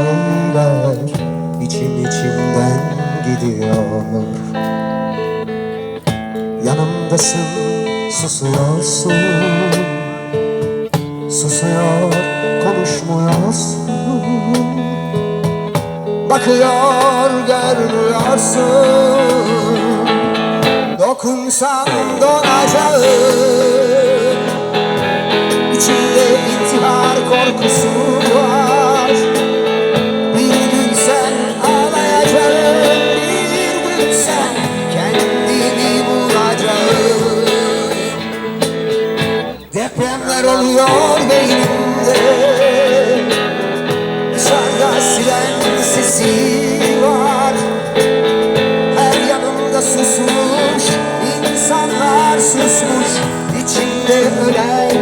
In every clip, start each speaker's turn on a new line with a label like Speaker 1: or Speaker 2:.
Speaker 1: Söyler içim içimden gidiyor. Yanımdasın susuyorsun. Susuyor konuşmuyorsun. Bakıyor görmüyorsun. Dokunsan donacağım Oluyor beynimde. Dışarıda siren sesi var. Her yanımda susmuş insanlar susmuş. İçimde ölen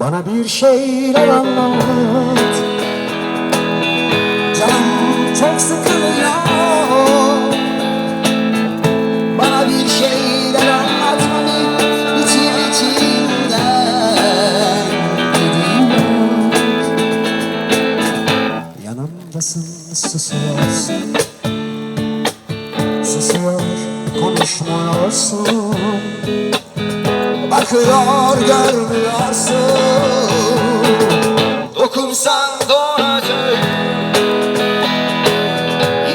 Speaker 1: Bana bir şeyler anlat. Canım çok sıkılıyor. Bana bir şeyler anlat Hamit içim içimden gidiyor Yanımdasın susuyorsun. Susuyor konuşmuyorsun Bakıyor görmüyorsun Dokunsan donacak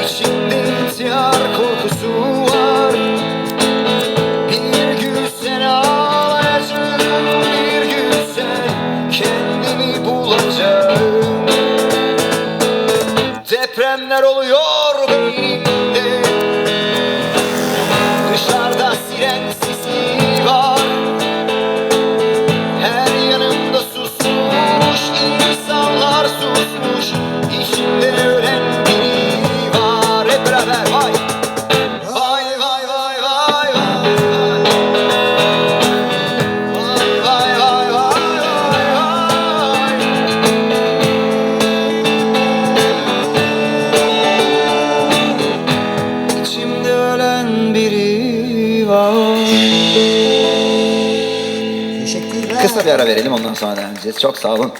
Speaker 1: İçimde intihar korkusu var. Bir gün sen ağlayacaksın Bir gün sen kendini bulacaksın. Depremler oluyor beynimde
Speaker 2: Kısa bir ara verelim ondan sonra devam edeceğiz. Çok sağ olun.